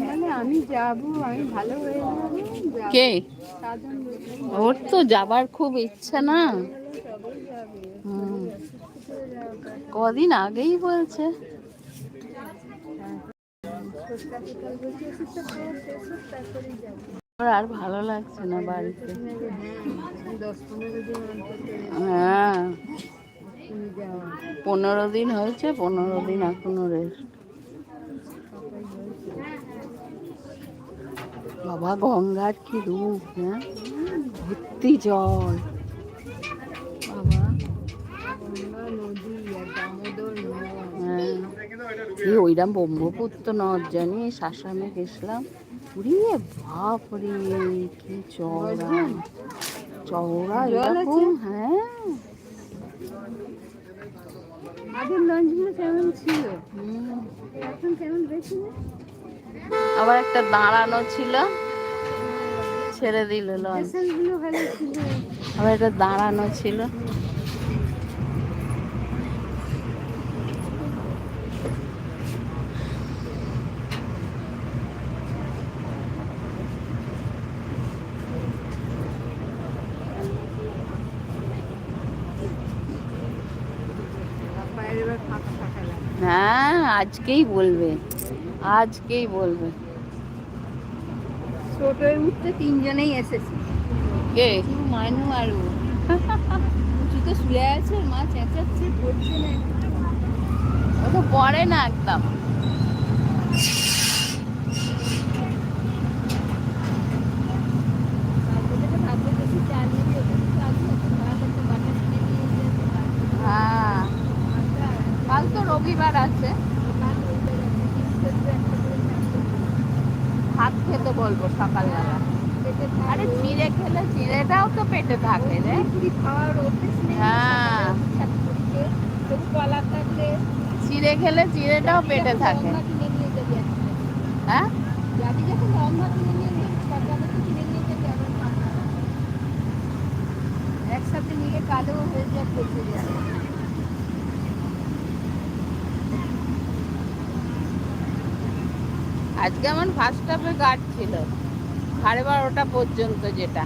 মানে আমি যাব আমি ভালো হয়ে যাব কে? ওর তো যাবার খুব ইচ্ছা না। কদিন আগেই বলছে। আর ভালো লাগছে না বাড়িতে। হ্যাঁ। পনেরো দিন হ্যাঁ হয়েছে, পনেরো দিন এখনও রেস্ট বাবা গঙ্গার কি রূপ হ্যাঁ? ভর্তি জল। হ্যাঁ। ওইরাম ব্রহ্মপুত্র নদ জানিস আসামে গেছিলাম। উড়িয়ে বাপ রে, কি চওড়া। চওড়া এরকম হ্যাঁ। আগের লঞ্চগুলো কেমন ছিল? এখন কেমন বেশি না আবার একটা দাঁড়ানো ছিল। ছেড়ে দিল লঞ্চ আবার একটা দাঁড়ানো ছিল। হ্যাঁ আজকেই বলবে আজকেই বলবে। টোটোয় উঠতে তিনজনেই এসেছে। কে? মানু আর ও। তো শুয়ে আছে মা চেঁচাচ্ছে পড়ছে না। ও তো পড়ে না একদম ভাগ্যটাকে ভাগ্য বেশি চাল নিয়ে ওটা তো চালু আছে ভাত একটা বাটা কিনে নিয়ে যেতে পারবে হ্যাঁ কাল তো রবিবার আছে। ভাত খেতে বলব সকালবেলা। আরে চিড়ে খেলে চিড়েটাও তো পেটে থাকে রে। হ্যাঁ। চিড়ে খেলে চিড়েটাও পেটে থাকে। হ্যাঁ? একসাথে নিয়ে কালো হয়ে যায়। আজকে আমার ফার্স্ট হাফে গার্ড ছিল। সাড়ে বারোটা পর্যন্ত যেটা।